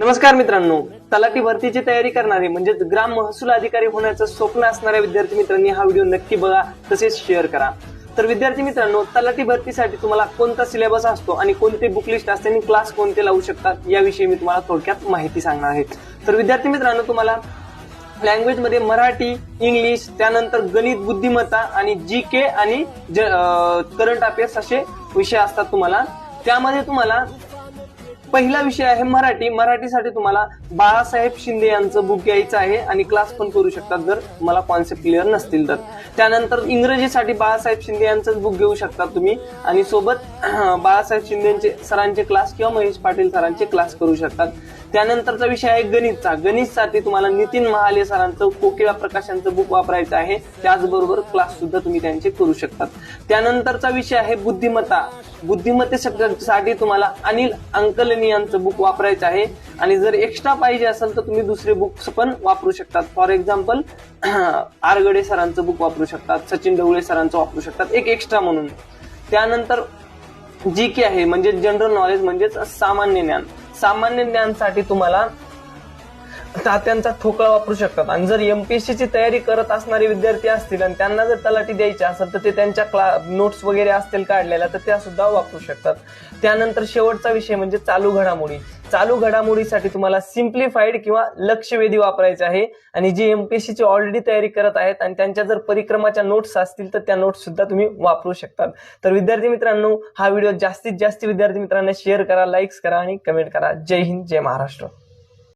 नमस्कार मित्रांनो. तलाठी भरतीची तयारी करणारे म्हणजे ग्राम महसूल अधिकारी होण्याचं स्वप्न असणाऱ्या विद्यार्थी मित्रांनी हा व्हिडिओ नक्की बघा तसेच शेअर करा. तर विद्यार्थी मित्रांनो तलाठी भरतीसाठी तुम्हाला कोणता सिलेबस असतो आणि कोणते बुक लिस्ट असते आणि क्लास कोणते लावू शकतात याविषयी मी तुम्हाला थोडक्यात माहिती सांगणार आहे. तर विद्यार्थी मित्रांनो तुम्हाला लँग्वेजमध्ये मराठी इंग्लिश त्यानंतर गणित बुद्धिमत्ता आणि जी के आणि करंट अफेअर्स असे विषय असतात तुम्हाला. त्यामध्ये तुम्हाला पहिला विषय आहे मराठी. मराठीसाठी तुम्हाला बाळासाहेब शिंदे यांचं बुक घ्यायचं आहे आणि क्लास पण करू शकतात जर मला कॉन्सेप्ट क्लिअर नसतील तर. त्यानंतर इंग्रजीसाठी बाळासाहेब शिंदे यांचंच बुक घेऊ शकता तुम्ही आणि सोबत बाळासाहेब शिंदेचे सरांचे क्लास किंवा महेश पाटील सरांचे क्लास करू शकतात. त्यानंतरचा विषय आहे गणितचा. गणितसाठी तुम्हाला नितीन महाले सरांचं कोकिळा प्रकाशांचं बुक वापरायचं आहे. त्याचबरोबर क्लास सुद्धा तुम्ही त्यांचे करू शकतात. त्यानंतरचा विषय आहे बुद्धिमत्ता. बुद्धिमत्तेसाठी तुम्हाला अनिल अंकल मी यांचं बुक वापरायचं आहे. आणि जर एक्स्ट्रा पाहिजे असेल तर तुम्ही दुसरे बुक्स पण वापरू शकतात. फॉर एक्झाम्पल आरगडे सरांचं बुक वापरू शकतात. सचिन ढवळे सरांचं वापरू शकतात. एक एक्स्ट्रा म्हणून. त्यानंतर जी के आहे. म्हणजे जनरल नॉलेज म्हणजेच सामान्य ज्ञान. सामान्य ज्ञानसाठी तुम्हाला तात्यांचा ठोकळा वापरू शकतात. आणि जर एमपीएससी ची तयारी करत असणारे विद्यार्थी असतील आणि त्यांना जर तलाठी द्यायची असेल तर ते त्यांच्या क्ला नोट्स वगैरे असतील काढलेल्या तर त्या सुद्धा वापरू शकतात. त्यानंतर शेवटचा विषय म्हणजे चालू घडामोडी. चालू घडामोडीसाठी तुम्हाला सिम्प्लिफाईड किंवा लक्षवेधी वापरायचे आहे. आणि जी एमपीएससी ची ऑलरेडी तयारी करत आहेत आणि त्यांच्या जर परिक्रमाच्या नोट्स असतील तर त्या नोट्स सुद्धा तुम्ही वापरू शकतात. तर विद्यार्थी मित्रांनो हा व्हिडिओ जास्तीत जास्त विद्यार्थी मित्रांना शेअर करा लाईक्स करा आणि कमेंट करा. जय हिंद जय महाराष्ट्र.